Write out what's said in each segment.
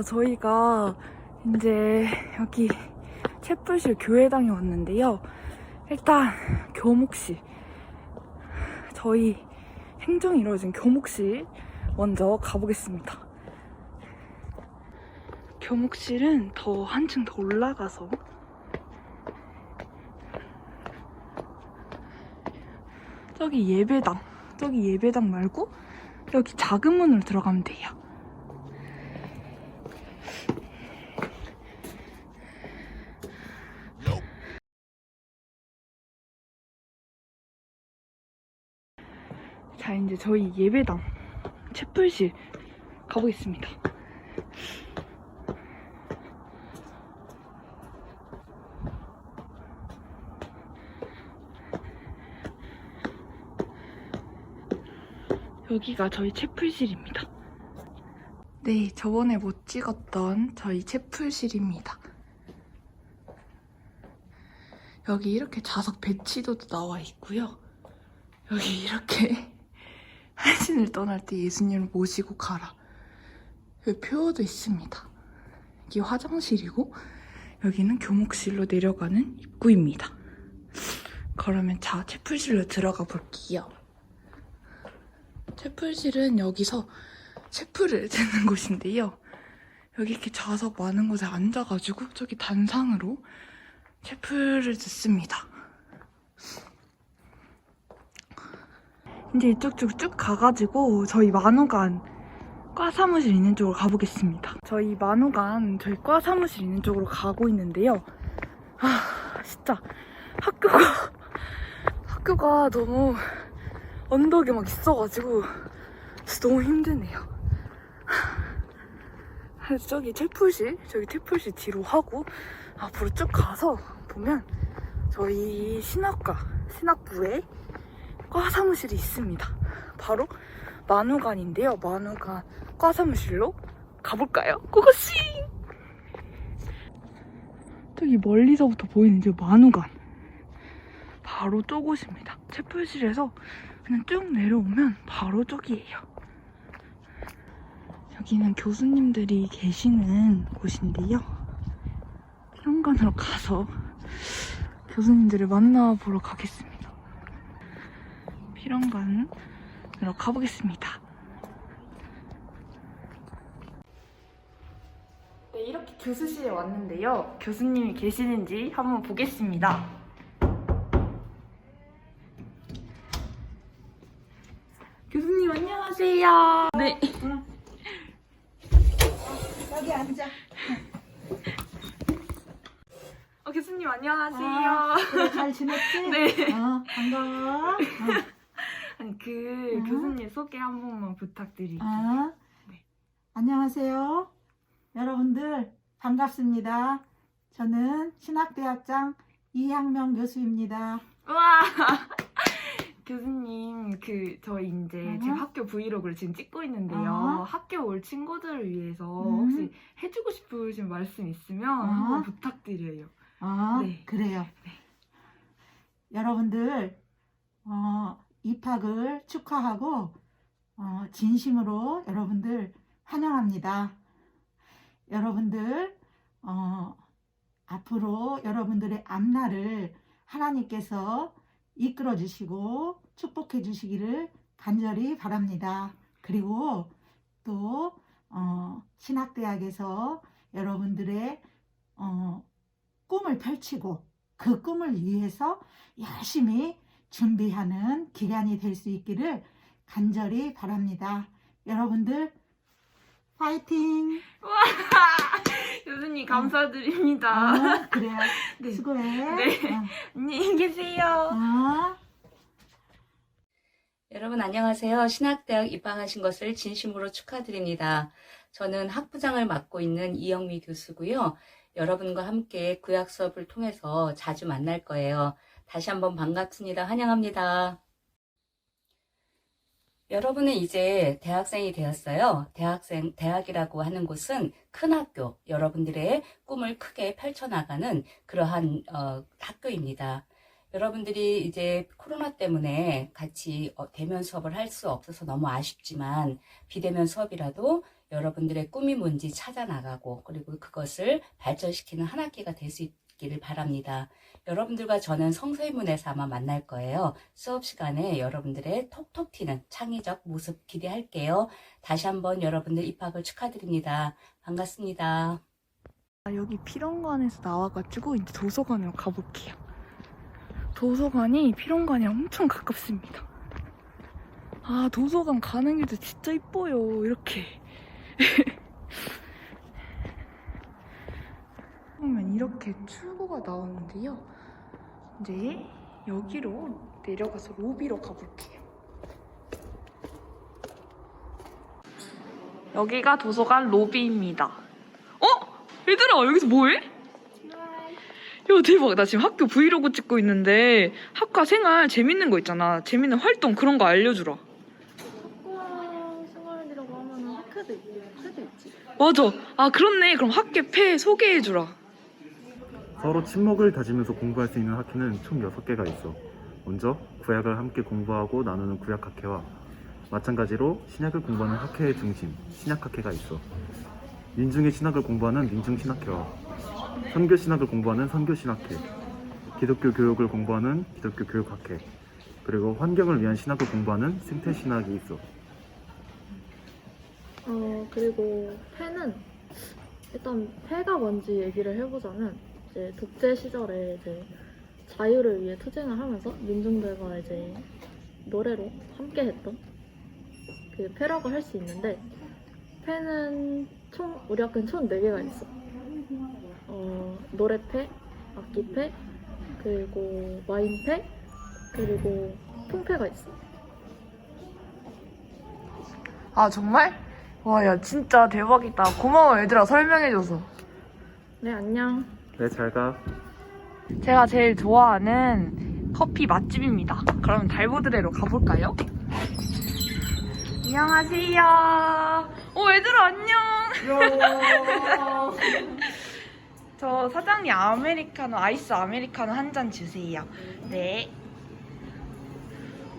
자, 저희가 이제 여기 채플실 교회당에 왔는데요. 일단 교목실. 저희 행정이 이루어진 교목실 먼저 가보겠습니다. 교목실은 더 한층 더 올라가서 저기 예배당, 저기 예배당 말고 여기 작은 문으로 들어가면 돼요. 자, 이제 저희 예배당 채플실 가보겠습니다. 여기가 저희 채플실입니다. 네, 저번에 못 찍었던 저희 채플실입니다. 여기 이렇게 좌석 배치도도 나와 있고요. 여기 이렇게 한신을 떠날 때 예수님을 모시고 가라. 여기 표어도 있습니다. 여기 화장실이고 여기는 교목실로 내려가는 입구입니다. 그러면 자, 채플실로 들어가 볼게요. 채플실은 여기서 채플을 듣는 곳인데요. 여기 이렇게 좌석 많은 곳에 앉아가지고 저기 단상으로 채플을 듣습니다. 이제 이쪽 쭉쭉 가가지고 저희 만우간 과 사무실 있는 쪽으로 가보겠습니다. 저희 만우간 저희 과 사무실 있는 쪽으로 가고 있는데요. 아 진짜 학교가 학교가 너무 언덕에 막 있어가지고 진짜 너무 힘드네요. 그래서 저기 태풀실 저기 태풀실 뒤로 하고 앞으로 쭉 가서 보면 저희 신학과 신학부에 과 사무실이 있습니다. 바로 만우관인데요. 만우관 과 사무실로 가볼까요? 고고씨! 저기 멀리서부터 보이는 저 만우관. 바로 저곳입니다. 채플실에서 그냥 쭉 내려오면 바로 저기예요. 여기는 교수님들이 계시는 곳인데요. 현관으로 가서 교수님들을 만나보러 가겠습니다. 필연관으로 가보겠습니다. 네, 이렇게 교수실에 왔는데요. 교수님이 계시는지 한번 보겠습니다. 교수님 안녕하세요. 네. 여기 앉아. 어, 교수님 안녕하세요. 아, 그래, 잘 지냈지? 네. 어, 반가워. 어, 그 음. 교수님 소개 한 번만 부탁드릴게요. 어. 네. 안녕하세요. 여러분들 반갑습니다. 저는 신학대학장 이향명 교수입니다. 우와. 교수님 그 저희 이제 음. 지금 학교 브이로그를 지금 찍고 있는데요. 어. 학교 올 친구들을 위해서 음. 혹시 해주고 싶으신 말씀 있으면 어. 한번 부탁드려요. 어, 네. 그래요. 여러분들 어, 입학을 축하하고 어, 진심으로 여러분들 환영합니다. 여러분들 어, 앞으로 여러분들의 앞날을 하나님께서 이끌어 주시고 축복해 주시기를 간절히 바랍니다. 그리고 또 어, 신학대학에서 여러분들의 어, 꿈을 펼치고 그 꿈을 위해서 열심히 준비하는 기간이 될 수 있기를 간절히 바랍니다. 여러분들 파이팅! 교수님 감사드립니다. 어, 그래 네. 수고해. 네. 어, 안녕히 계세요. 어. 여러분 안녕하세요. 신학대학 입학하신 것을 진심으로 축하드립니다. 저는 학부장을 맡고 있는 이영미 교수고요. 여러분과 함께 구약 수업을 통해서 자주 만날 거예요. 다시 한번 반갑습니다. 환영합니다. 여러분은 이제 대학생이 되었어요. 대학생, 대학이라고 하는 곳은 큰 학교, 여러분들의 꿈을 크게 펼쳐나가는 그러한 어, 학교입니다. 여러분들이 이제 코로나 때문에 같이 어, 대면 수업을 할 수 없어서 너무 아쉽지만 비대면 수업이라도 여러분들의 꿈이 뭔지 찾아 나가고 그리고 그것을 발전시키는 한 학기가 될 수 있기를 바랍니다. 여러분들과 저는 성서인문에서 아마 만날 거예요. 수업 시간에 여러분들의 톡톡 튀는 창의적 모습 기대할게요. 다시 한번 여러분들 입학을 축하드립니다. 반갑습니다. 아, 여기 필원관에서 나와가지고 이제 도서관으로 가볼게요. 도서관이 필원관이랑 엄청 가깝습니다. 아, 도서관 가는 길도 진짜 이뻐요. 이렇게. 보면 이렇게 출구가 나오는데요. 이제 여기로 내려가서 로비로 가볼게요. 여기가 도서관 로비입니다. 어? 얘들아 여기서 뭐해? 야 대박 나 지금 학교 브이로그 찍고 있는데 학과 생활 재밌는 거 있잖아 재밌는 활동 그런 거 알려주라 학과 생활이라고 하면 학회도 있고 학회도 있지. 맞아 아 그렇네 그럼 학계패 소개해주라 서로 친목을 다지면서 공부할 수 있는 학회는 총 6개가 있어. 먼저 구약을 함께 공부하고 나누는 구약 학회와 마찬가지로 신약을 공부하는 학회의 중심, 신약 학회가 있어. 민중의 신학을 공부하는 민중 신학회와 선교 신학을 공부하는 선교 신학회, 기독교 교육을 공부하는 기독교 교육 학회, 그리고 환경을 위한 신학을 공부하는 생태 신학이 있어. 어 그리고 폐는 일단 폐가 뭔지 얘기를 해보자면 이제 독재 시절에 이제 자유를 위해 투쟁을 하면서 민중들과 이제 노래로 함께했던 그 폐라고 할 수 있는데 폐는 총 우리 학교는 총 4개가 있어. 어 노래패, 악기패, 그리고 와인패, 그리고 통패가 있어. 아 정말? 와 야 진짜 대박이다 고마워 얘들아 설명해줘서 네 안녕. 네, 잘 가. 제가 제일 좋아하는 커피 맛집입니다. 그럼 달보드레로 가볼까요? 안녕하세요. 어, 얘들아, 안녕. 저 사장님 아메리카노, 아이스 아메리카노 한 잔 주세요. 네.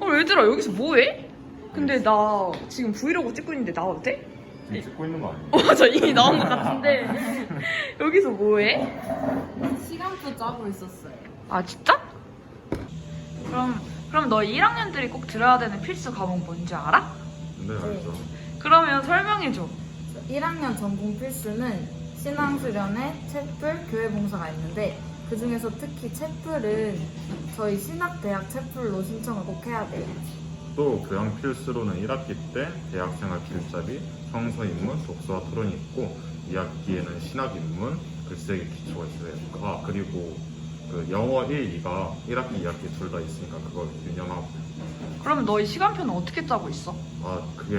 어, 얘들아, 여기서 뭐해? 근데 나 지금 브이로그 찍고 있는데 나와도 돼? 지금 찍고 있는 거 아니야? 어, 맞아. 이미 나온 것 같은데. 여기서 뭐해? 시간표 짜고 있었어요. 아 진짜? 그럼 그럼 너 1학년들이 꼭 들어야 되는 필수 과목 뭔지 알아? 네, 알죠. 그러면 설명해 줘. 1학년 전공 필수는 신앙 수련회, 채플, 교회 봉사가 있는데 그 중에서 특히 채플은 저희 신학대학 채플로 신청을 꼭 해야 돼요. 또 교양 필수로는 1학기 때 대학생활 필자리, 성서 인문, 독서와 토론이 있고 2학기에는 신학 인문, 글쓰기 기초가 있어요. 아 그리고 그 영어 1, 2가 1학기, 2학기 둘 다 있으니까 그걸 유념하고 그럼 너희 시간표는 어떻게 짜고 있어? 아 그게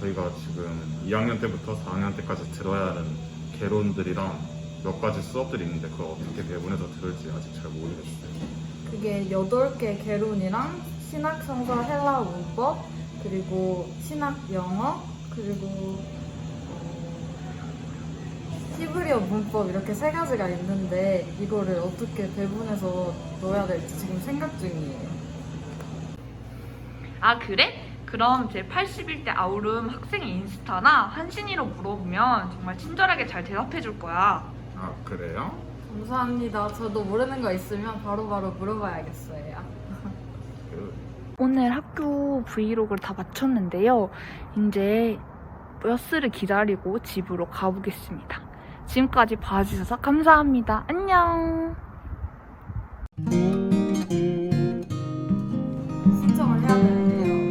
저희가 지금 2학년 때부터 4학년 때까지 들어야 하는 개론들이랑 몇 가지 수업들이 있는데 그걸 어떻게 배분해서 들을지 아직 잘 모르겠어요. 그게 8개 개론이랑 신학 성서 헬라 문법, 그리고 신학 영어, 그리고 어, 히브리어 문법 이렇게 세 가지가 있는데 이거를 어떻게 배분해서 넣어야 될지 지금 생각 중이에요. 아 그래? 그럼 제 81대 아우름 학생 인스타나 한신이로 물어보면 정말 친절하게 잘 대답해 줄 거야. 아 그래요? 감사합니다. 저도 모르는 거 있으면 바로바로 물어봐야겠어요. 그 오늘 학교 브이로그를 다 마쳤는데요. 이제 버스를 기다리고 집으로 가보겠습니다. 지금까지 봐주셔서 감사합니다. 안녕. 신청을 해야 되는